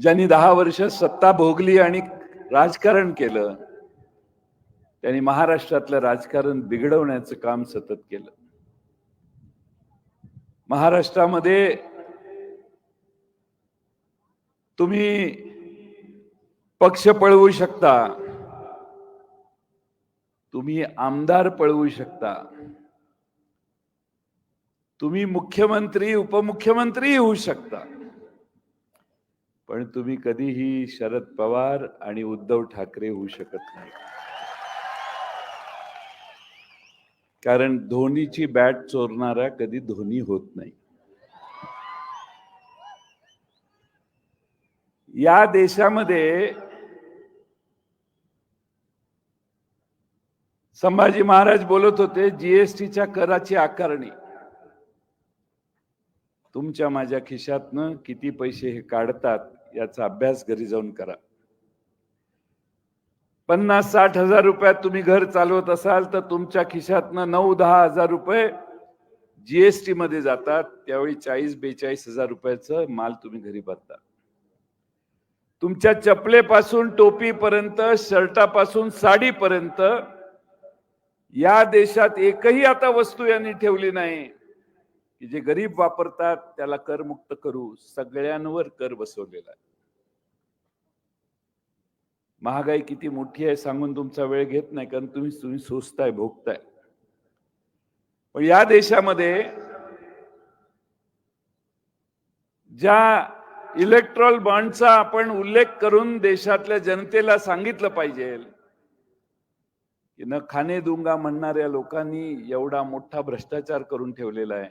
ज्यांनी दहा वर्ष सत्ता भोगली आणि राजकारण केलं त्यांनी महाराष्ट्रातलं राजकारण बिघडवण्याचं काम सतत केलं. महाराष्ट्रामध्ये तुम्ही पक्ष पळवू शकता तुम्ही आमदार पळवू शकता तुम्ही मुख्यमंत्री उपमुख्यमंत्री होऊ शकता. पण तुम्ही कधीही शरद पवार आणि उद्धव ठाकरे होऊ शकत नाही. कारण धोनीची बॅट चोरणारा कधी धोनी होत नाही. या देशामध्ये संभाजी महाराज बोलत होते जीएसटीच्या कराची आकारणी. तुमच्या माझ्या खिशातनं किती पैसे हे काढतात याचा अभ्यास घरी जाऊन करा. पन्नास साठ हजार रुपयात तुम्ही घर चालवत असाल तर तुमच्या खिशातनं नऊ दहा हजार रुपये जीएसटी मध्ये जातात. त्यावेळी चाळीस बेचाळीस हजार रुपयाचं माल तुम्ही घरी भरता. तुमच्या चपलेपासून टोपीपर्यंत शर्टापासून साडीपर्यंत या देशात एकही आता वस्तू यांनी ठेवली नाही की जे गरीब वापरतात त्याला करमुक्त करू. सगळ्यांवर कर बसवलेला आहे. महागाई किती मोठी आहे सांगून तुमचा वेळ घेत नाही कारण तुम्ही तुम्ही सोचताय भोगताय. पण या देशामध्ये ज्या इलेक्ट्रॉल बॉन्डचा आपण उल्लेख करून देशातल्या जनतेला सांगितलं पाहिजे की न खाणे दुंगा म्हणणाऱ्या लोकांनी एवढा मोठा भ्रष्टाचार करून ठेवलेला आहे.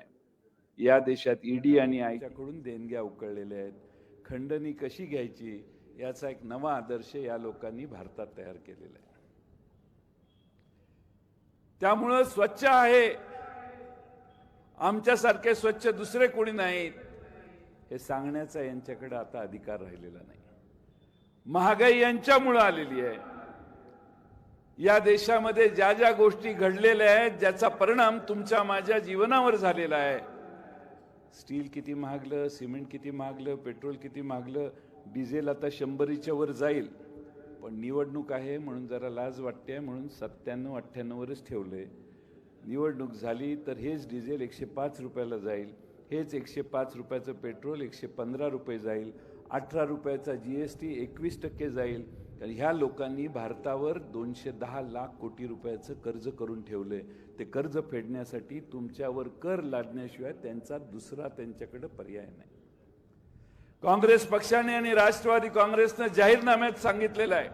या देशात ईडी आणि आयच्याकडून देणग्या उकळलेल्या आहेत. खंडणी कशी घ्यायची? याचा एक नवा आदर्श या लोकांनी भारतात तयार केलेला आहे. त्यामुळं स्वच्छ आहे. आमच्यासारखे स्वच्छ दुसरे कोणी नाहीत हे सांगण्याचा यांच्याकडे आता अधिकार राहिलेला नाही. महागाई यांच्यामुळं आलेली आहे. या देशामध्ये ज्या ज्या गोष्टी घडलेल्या आहेत ज्याचा परिणाम तुमच्या माझ्या जीवनावर झालेला आहे. स्टील किती महागलं सिमेंट किती महागलं पेट्रोल किती महागलं डिझेल आता शंभरीच्या वर जाईल. पण निवडणूक आहे म्हणून जरा लाज वाटते म्हणून सत्त्याण्णव अठ्ठ्याण्णववरच ठेवलंय. निवडणूक झाली तर हेच डिझेल एकशे पाच रुपयाला जाईल. हेच एकशे पाच रुपयाचं पेट्रोल एकशे पंधरा रुपये जाईल. अठरा रुपयाचा जी एस टी एकवीस टक्के जाईल. तर ह्या लोकांनी भारतावर दोनशे दहा लाख कोटी रुपयाचं कर्ज करून ठेवलंय. ते कर्ज फेडण्यासाठी तुमच्यावर कर लादण्याशिवाय त्यांचा दुसरा त्यांच्याकडं पर्याय नाही. काँग्रेस पक्षाने आणि राष्ट्रवादी काँग्रेसनं जाहीरनाम्यात सांगितलेलं आहे.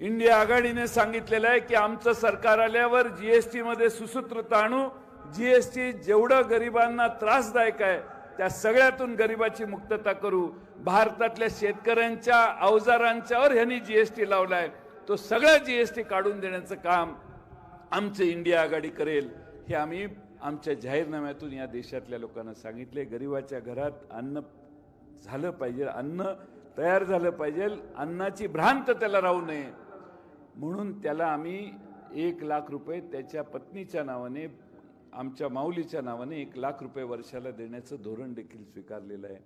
इंडिया आघाडीने सांगितलेलं आहे की आमचं सरकार आल्यावर जीएसटी मध्ये सुसूत्रता आणू जीएसटी जेवढं गरिबांना त्रासदायक आहे त्या सगळ्यातून गरिबाची मुक्तता करू. भारतातल्या शेतकऱ्यांच्या अवजारांच्यावर ह्यांनी जीएसटी लावलाय. तो सगळा जीएसटी काढून देण्याचं काम आमचं इंडिया आघाडी करेल हे आम्ही आमच्या जाहीरनाम्यातून या देशातल्या लोकांना सांगितले गरिबाच्या घरात अन्न झालं पाहिजे अन्न तयार झालं पाहिजे अन्नाची भ्रांत त्याला राहू नये. म्हणून त्याला आम्ही एक लाख रुपये त्याच्या पत्नीच्या नावाने आमच्या माऊलीच्या नावाने एक लाख रुपये वर्षाला देण्याचं धोरण देखील स्वीकारलेलं आहे.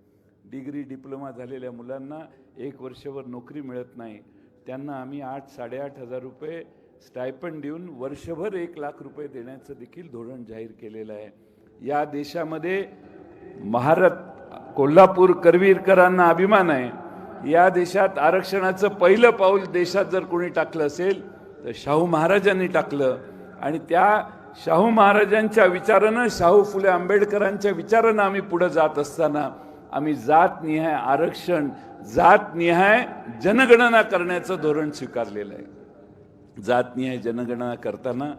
डिग्री डिप्लोमा झालेल्या मुलांना एक वर्षभर नोकरी मिळत नाही. त्यांना आम्ही आठ साडेआठ हजार रुपये स्टायपंड देऊन वर्षभर एक लाख रुपये देण्याचं देखील धोरण जाहीर केलेलं आहे. या देशामध्ये महारात कोल्हापूर करवीरकरांना अभिमान आहे. या देशात आरक्षणाचं पहिलं पाऊल देशात जर कोणी टाकलं असेल तर शाहू महाराजांनी टाकलं. आणि त्या शाहू महाराजांच्या विचारानं शाहू फुले आंबेडकरांच्या विचारानं आम्ही पुढं जात असताना आम्ही जात निहाय आरक्षण जात निहाय जनगणना करण्याचं धोरण स्वीकारलेलं आहे. जातनिहाय जनगणना करताना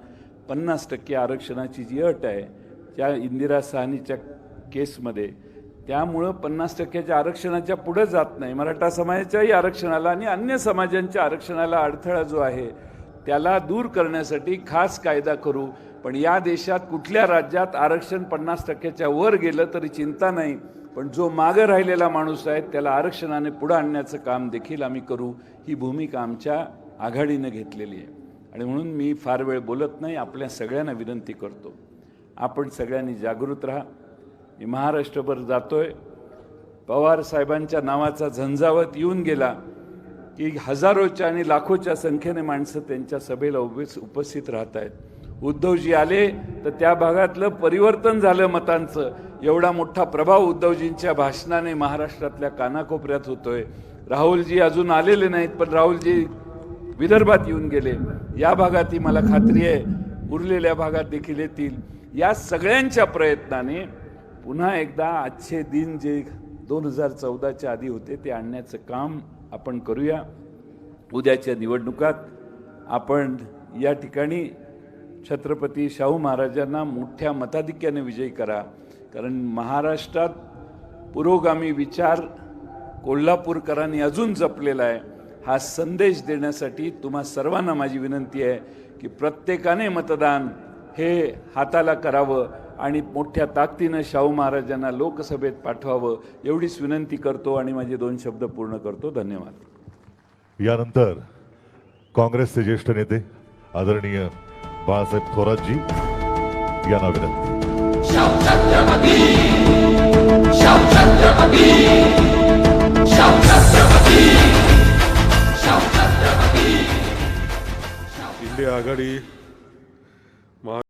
पन्नास टक्के आरक्षणाची जी अट आहे त्या इंदिरा साहनीच्या केसमध्ये त्यामुळं पन्नास टक्क्याच्या आरक्षणाच्या पुढं जात नाही. मराठा समाजाच्याही आरक्षणाला आणि अन्य समाजांच्या आरक्षणाला अडथळा जो आहे त्याला दूर करण्यासाठी खास कायदा करू. पण या देशात कुठल्या राज्यात आरक्षण पन्नास टक्क्याच्या वर गेलं तरी चिंता नाही. पण जो मागं राहिलेला माणूस आहे त्याला आरक्षणाने पुढं आणण्याचं काम देखील आम्ही करू. ही भूमिका आमच्या आघाडीनं घेतलेली आहे. आणि म्हणून मी फार वेळ बोलत नाही आपल्या सगळ्यांना विनंती करतो. आपण सगळ्यांनी जागृत राहा. मी महाराष्ट्रभर जातोय. पवार साहेबांच्या नावाचा झंझावत येऊन गेला की हजारोच्या आणि लाखोच्या संख्येने माणसं त्यांच्या सभेला उभेच उपस्थित राहत आहेत उद्धवजी आले तर त्या भागातलं परिवर्तन झालं मतांचं. एवढा मोठा प्रभाव उद्धवजींच्या भाषणाने महाराष्ट्रातल्या कानाकोपऱ्यात होतोय. राहुलजी अजून आलेले नाहीत पण राहुलजी विदर्भात येऊन गेले. या भागातही मला खात्री आहे. उरलेल्या भागात देखील येतील. या सगळ्यांच्या प्रयत्नाने पुन्हा एकदा आजचे दिन जे दोन हजार चौदाच्या आधी होते ते आणण्याचं काम आपण करूया. उद्याच्या निवडणुकात आपण या ठिकाणी छत्रपती शाहू महाराजांना मोठ्या मताधिक्याने विजयी करा. कारण महाराष्ट्रात पुरोगामी विचार कोल्हापूरकरांनी अजून जपलेला आहे. हा संदेश देण्यासाठी तुम्हा सर्वांना माझी विनंती आहे की प्रत्येकाने मतदान हे हाताला करावं आणि मोठ्या ताकदीनं शाहू महाराजांना लोकसभेत पाठवावं एवढीच विनंती करतो आणि माझे दोन शब्द पूर्ण करतो. धन्यवाद. यानंतर काँग्रेसचे ज्येष्ठ नेते आदरणीय बाळासाहेब थोरातजी यांना विनंती. आघाडी.